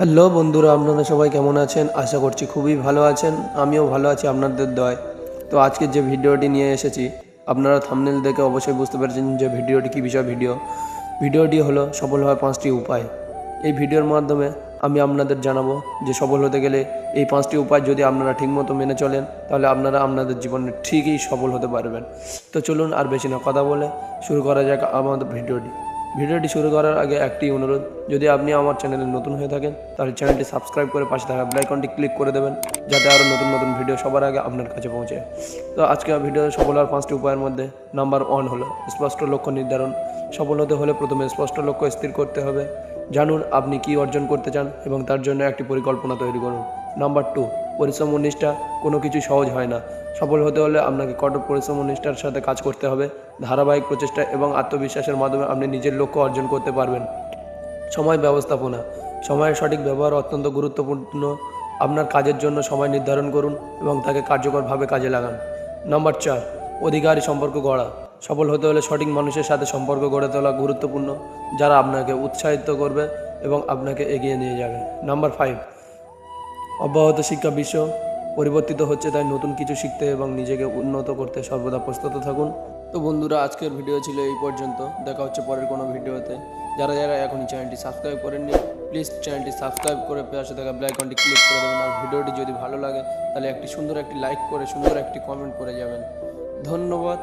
Hello বন্ধুরা আপনারা সবাই কেমন আছেন? আশা করছি খুবই ভালো আছেন। আমিও ভালো আছি, আপনাদের দয় তো আজকে যে ভিডিওটি নিয়ে এসেছি, আপনারা থামনেল দেখে অবশ্যই বুঝতে পেরেছেন যে ভিডিওটি কী বিষয় ভিডিও। ভিডিওটি হলো সফল হওয়ার পাঁচটি উপায়। এই ভিডিওর মাধ্যমে আমি আপনাদের জানাব যে সফল হতে গেলে এই পাঁচটি উপায় যদি আপনারা ঠিকমতো মেনে চলেন, তাহলে আপনারা আপনাদের জীবনে ঠিকই সফল হতে পারবেন। তো চলুন আর বেশি না কথা বলে শুরু করা যাক আমাদের ভিডিওটি। ভিডিওটি শুরু করার আগে একটি অনুরোধ, যদি আপনি আমার চ্যানেলে নতুন হয়ে থাকেন, তাহলে চ্যানেলটি সাবস্ক্রাইব করে পাশে থাকা বেলাইকনটি ক্লিক করে দেবেন, যাতে আরও নতুন নতুন ভিডিও সবার আগে আপনার কাছে পৌঁছে। তো আজকে ভিডিও সফল হওয়ার পাঁচটি উপায়ের মধ্যে নাম্বার ওয়ান হলো স্পষ্ট লক্ষ্য নির্ধারণ। সফল হতে হলে প্রথমে স্পষ্ট লক্ষ্য স্থির করতে হবে। জানুন আপনি কি অর্জন করতে চান এবং তার জন্য একটি পরিকল্পনা তৈরি করুন। নাম্বার টু পরিশ্রম নিষ্ঠা, কোনো কিছু সহজ হয় না। সফল হতে হলে আপনাকে কঠোর পরিশ্রম নিষ্ঠার সাথে কাজ করতে হবে। ধারাবাহিক প্রচেষ্টা এবং আত্মবিশ্বাসের মাধ্যমে আপনি নিজের লক্ষ্য অর্জন করতে পারবেন। সময় ব্যবস্থাপনা। সময়ের সঠিক ব্যবহার অত্যন্ত গুরুত্বপূর্ণ। আপনার কাজের জন্য সময় নির্ধারণ করুন এবং তাকে কার্যকরভাবে কাজে লাগান। নাম্বার চার, অধিকারী সম্পর্ক গড়া। সফল হতে হলে সঠিক মানুষের সাথে সম্পর্ক গড়ে তোলা গুরুত্বপূর্ণ, যারা আপনাকে উৎসাহিত করবে এবং আপনাকে এগিয়ে নিয়ে যাবে। নাম্বার ফাইভ অব্যাহত শিক্ষা বিশ্ব। পরিবর্তিত হচ্ছে, তাই নতুন কিছু শিখতে এবং নিজেকে উন্নত করতে সর্বদা প্রস্তুত থাকুন। তো বন্ধুরা, আজকের ভিডিও ছিল এই পর্যন্ত। দেখা হচ্ছে পরের কোনো ভিডিওতে। যারা যারা এখন চ্যানেলটি সাবস্ক্রাইব করেননি প্লিজ চ্যানেলটি সাবস্ক্রাইব করে পাশে থাকা ব্ল্যাকনটি ক্লিক করে দেবেন। আর ভিডিওটি যদি ভালো লাগে, তাহলে একটি সুন্দর একটি লাইক করে, সুন্দর একটি কমেন্ট করে যাবেন। ধন্যবাদ।